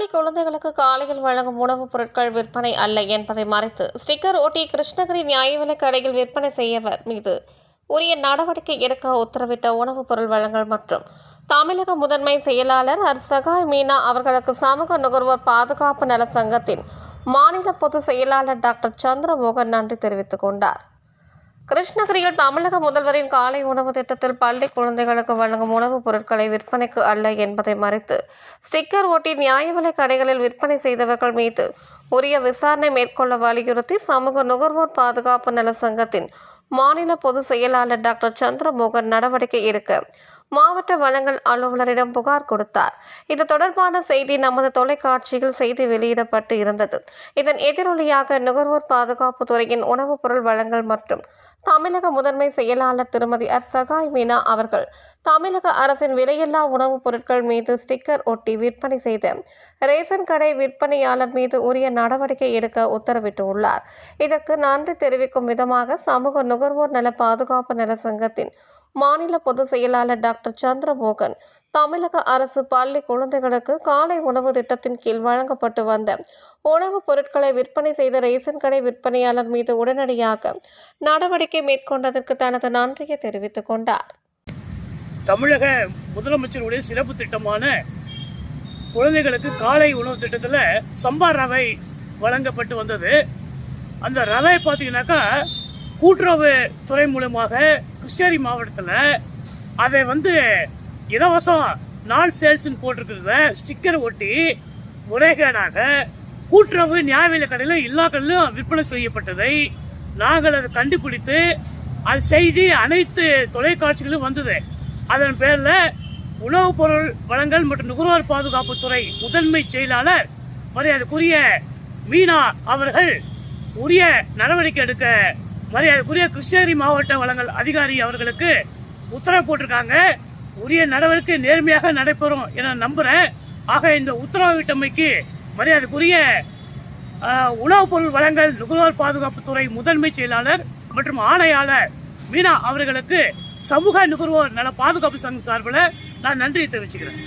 பள்ளி குழந்தைகளுக்கு காலையில் வழங்கும் உணவுப் பொருட்கள் விற்பனை அல்ல என்பதை மறைத்து ஸ்டிக்கர் ஒட்டி கிருஷ்ணகிரி நியாய விலைக் கடையில் விற்பனை செய்யவர் மீது உரிய நடவடிக்கை எடுக்க உத்தரவிட்ட உணவுப் பொருள் வழங்கல் மற்றும் தமிழக முதன்மை செயலாளர் அர். சகாய் மீனா அவர்களுக்கு சமூக நுகர்வோர் பாதுகாப்பு நல சங்கத்தின் மாநில பொதுச் செயலாளர் டாக்டர் சந்திரமோகன் நன்றி தெரிவித்துக் கொண்டார். கிருஷ்ணகிரியில் தமிழக முதல்வரின் காலை உணவு திட்டத்தில் பள்ளி குழந்தைகளுக்கு வழங்கும் உணவுப் பொருட்களை விற்பனைக்கு அல்ல என்பதை மறைத்து ஸ்டிக்கர் ஒட்டி நியாய விலை கடைகளில் விற்பனை செய்தவர்கள் மீது உரிய விசாரணை மேற்கொள்ள வலியுறுத்தி சமூக நுகர்வோர் பாதுகாப்பு நல சங்கத்தின் மாநில பொதுச் செயலாளர் டாக்டர் சந்திரமோகன் நடவடிக்கை எடுக்க மாவட்ட வளங்கள் அலுவலரிடம் புகார் கொடுத்தார். இது தொடர்பான செய்தி நமது தொலைக்காட்சியில் செய்தி வெளியிடப்பட்டு இருந்தது. இதன் எதிரொலியாக நுகர்வோர் பாதுகாப்பு துறையின் உணவுப் பொருள் வழங்கல் மற்றும் தமிழக முதன்மை செயலாளர் திருமதி அர் சகாய் மீனா அவர்கள் தமிழக அரசின் விலையில்லா உணவுப் பொருட்கள் மீது ஸ்டிக்கர் ஒட்டி விற்பனை செய்த ரேசன் கடை விற்பனையாளர் மீது உரிய நடவடிக்கை எடுக்க உத்தரவிட்டுள்ளார். இதற்கு நன்றி தெரிவிக்கும் விதமாக சமூக நுகர்வோர் நல பாதுகாப்பு நல சங்கத்தின் மாநில பொதுச் செயலாளர் டாக்டர் சந்திரமோகன். தமிழக அரசு பள்ளி குழந்தைகளுக்கு காலை உணவு திட்டத்தின் கீழ் வழங்கப்பட்டு வந்த உணவுப் பொருட்களை விற்பனை செய்த ரேசன் கடை விற்பனையாளர் மீது உடனடியாக நடவடிக்கை மேற்கொண்டதற்கு தனது நன்றியை தெரிவித்துக் கொண்டார். தமிழக முதலமைச்சருடைய சிறப்பு திட்டமான குழந்தைகளுக்கு காலை உணவு திட்டத்தில் சம்பா ரவை வழங்கப்பட்டு வந்தது. அந்த ரவை பார்த்தீங்கன்னாக்கா கூட்டுறவு துறை மூலமாக கிருஷ்ணகிரி மாவட்டத்தில் அதை வந்து இலவசம் நான் சேல்ஸ்ன்னு போட்டிருக்கிறத ஸ்டிக்கர் ஒட்டி முறைகேடாக கூட்டுறவு நியாய விலை கடையில் எல்லா கடையிலும் விற்பனை செய்யப்பட்டதை நாங்கள் அதை கண்டுபிடித்து அது செய்தி அனைத்து தொலைக்காட்சிகளும் வந்தது. அதன் பேரில் உணவுப் பொருள் வழங்கல் மற்றும் நுகர்வோர் பாதுகாப்புத்துறை முதன்மை செயலாளர் மரியாதைக்குரிய மீனா அவர்கள் உரிய நடவடிக்கை எடுக்க மரியாதைக்குரிய கிருஷ்ணகிரி மாவட்ட வளங்கள் அதிகாரி அவர்களுக்கு உத்தரவு போட்டிருக்காங்க. உரிய நடவடிக்கை நேர்மையாக நடைபெறும் என நம்புகிறேன் ஆக இந்த உத்தரவிட்டமைக்கு மரியாதைக்குரிய உணவுப் பொருள் வழங்கல் நுகர்வோர் பாதுகாப்புத்துறை முதன்மை செயலாளர் மற்றும் ஆணையாளர் மீனா அவர்களுக்கு சமூக நுகர்வோர் நல பாதுகாப்பு சங்கம் சார்பில் நான் நன்றியை தெரிவிச்சுக்கிறேன்.